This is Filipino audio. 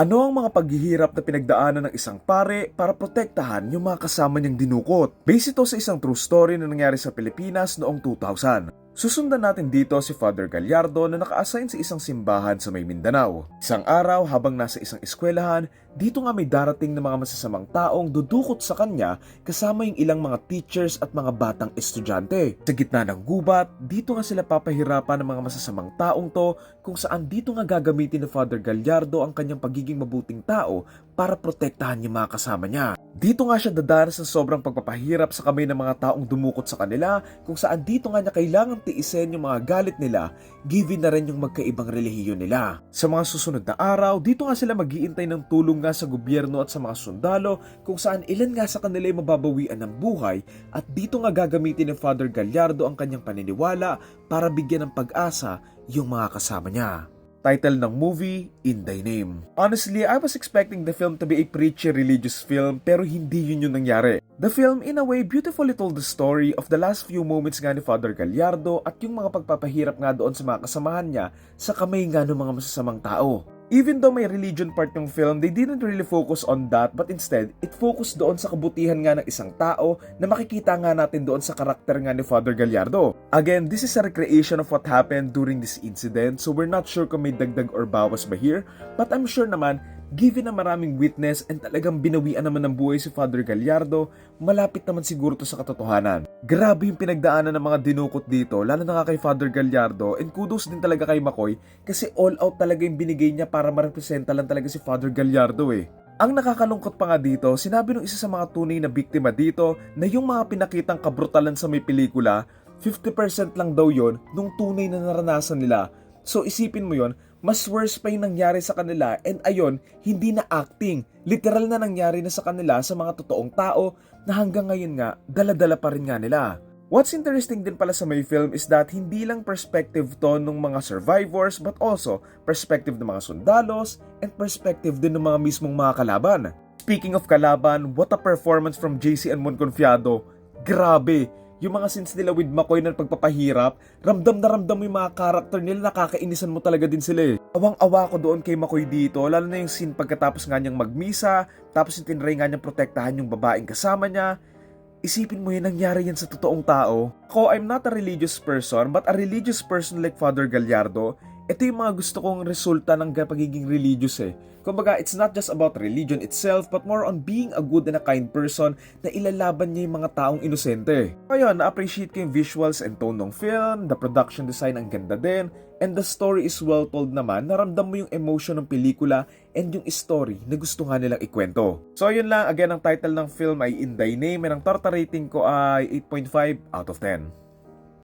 Ano ang mga paghihirap na pinagdaanan ng isang pare para protektahan yung mga kasama niyang dinukot? Base ito sa isang true story na nangyari sa Pilipinas noong 2000. Susundan natin dito si Father Gallardo na naka-assign sa isang simbahan sa may Mindanao. Isang araw habang nasa isang eskwelahan, dito nga may darating na mga masasamang taong dudukot sa kanya kasama yung ilang mga teachers at mga batang estudyante. Sa gitna ng gubat, dito nga sila papahirapan ng mga masasamang taong to kung saan dito nga gagamitin ni Father Gallardo ang kanyang pagiging mabuting tao para protektahan yung mga kasama niya. Dito nga siya dadanas sa sobrang pagpapahirap sa kamay ng mga taong dumukot sa kanila kung saan dito nga niya kailangang tiisin yung mga galit nila given na rin yung magkaibang relihiyon nila. Sa mga susunod na araw, dito nga sila magiintay ng tulong nga sa gobyerno at sa mga sundalo kung saan ilan nga sa kanila ay mababawian ng buhay at dito nga gagamitin ng Father Gallardo ang kanyang paniniwala para bigyan ng pag-asa yung mga kasama niya. Title ng movie, In Thy Name. Honestly, I was expecting the film to be a preachy religious film pero hindi yun yung nangyari. The film, in a way, beautifully told the story of the last few moments nga ni Father Gallardo at yung mga pagpapahirap nga doon sa mga kasamahan niya sa kamay nga ng mga masasamang tao. Even though may religion part yung film, they didn't really focus on that but instead, it focused doon sa kabutihan nga ng isang tao na makikita nga natin doon sa karakter nga ni Father Gallardo. Again, this is a recreation of what happened during this incident so we're not sure kung may dagdag or bawas ba here but I'm sure naman Given na maraming witness and talagang binawian naman ng buhay si Father Gallardo, malapit naman siguro to sa katotohanan. Grabe yung pinagdaanan ng mga dinukot dito, lalo na kay Father Gallardo, and kudos din talaga kay Makoy kasi all out talaga yung binigay niya para marepresenta lang talaga si Father Gallardo eh. Ang nakakalungkot pa nga dito, sinabi ng isa sa mga tunay na biktima dito na yung mga pinakitang kabrutalan sa may pelikula, 50% lang daw yon nung tunay na naranasan nila. So isipin mo yon, mas worse pa yung nangyari sa kanila and ayon, hindi na acting. Literal na nangyari na sa kanila sa mga totoong tao na hanggang ngayon nga, daladala pa rin nga nila. What's interesting din pala sa may film is that hindi lang perspective to ng mga survivors but also perspective ng mga sundalos and perspective din ng mga mismong mga kalaban. Speaking of kalaban, what a performance from JC and Monconfiado. Grabe! Yung mga scenes nila with McCoy na pagpapahirap, ramdam na ramdam mo yung mga karakter nila, nakakainisan mo talaga din sila eh. Awang-awa ko doon kay McCoy dito, lalo na yung scene pagkatapos nga niyang magmisa, tapos yung tinry nga niyang protektahan yung babaeng kasama niya. Isipin mo yun, nangyari yan sa totoong tao. Ako, I'm not a religious person, but a religious person like Father Gallardo, ito yung mga gusto kong resulta ng pagiging religious eh. Kumbaga, it's not just about religion itself, but more on being a good and a kind person na ilalaban niya yung mga taong inosente. Kaya, na-appreciate ko yung visuals and tone ng film, the production design ang ganda din, and the story is well told naman, naramdam mo yung emotion ng pelikula and yung story na gusto nga nilang ikwento. So yun lang, again, ang title ng film ay In Thy Name, and ang torta rating ko ay 8.5 out of 10.